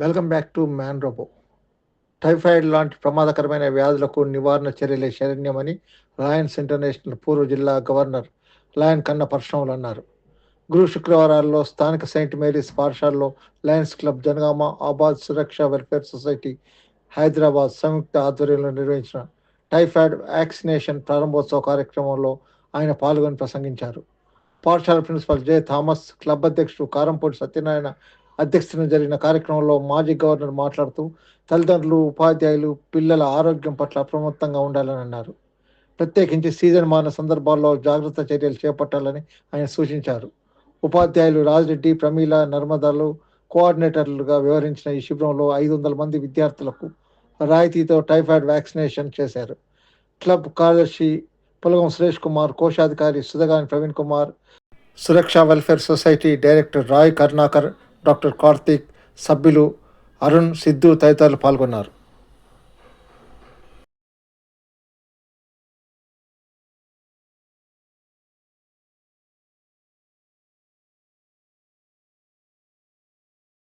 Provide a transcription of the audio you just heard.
Welcome back to man robo. Typhoid లాంటి ప్రమాదకరమైన వ్యాధులకు నివారణ చర్యలే శరణ్యమని లయన్స్ ఇంటర్నేషనల్ పూర్వ జిల్లా గవర్నర్ లయన్ కన్న పరశురాములు అన్నారు. గురు శుక్రవారాల్లో స్థానిక సెయింట్ మేరీస్ పాఠశాలలో Lions Club Jangaon Abad Suraksha welfare society Hyderabad సంయుక్త ఆధ్వర్యంలో నిర్వహించిన టైఫాయిడ్ వ్యాక్సినేషన్ ప్రారంభోత్సవ కార్యక్రమంలో ఆయన పాల్గొని ప్రసంగించారు. పాఠశాల ప్రిన్సిపల్ జే థామస్ క్లబ్ అధ్యక్షుడు కారంపూడి సత్యనారాయణ అధ్యక్షతన జరిగిన కార్యక్రమంలో మాజీ గవర్నర్ మాట్లాడుతూ తల్లిదండ్రులు ఉపాధ్యాయులు పిల్లల ఆరోగ్యం పట్ల అప్రమత్తంగా ఉండాలని అన్నారు. ప్రత్యేకించి సీజన్ మారిన సందర్భాల్లో జాగ్రత్త చర్యలు చేపట్టాలని ఆయన సూచించారు. ఉపాధ్యాయులు రాజిరెడ్డి ప్రమీల నర్మదాలు కోఆర్డినేటర్లుగా వివరించిన ఈ శిబిరంలో ఐదు వందల మంది విద్యార్థులకు రాయితీతో టైఫాయిడ్ వ్యాక్సినేషన్ చేశారు. క్లబ్ కార్యదర్శి పులగం సురేష్ కుమార్ కోశాధికారి Sudhagani Praveen Kumar Suraksha welfare society director Roy Karunakar doctor Karthik సభ్యులు అరుణ్ సిద్ధు తదితరులు పాల్గొన్నారు.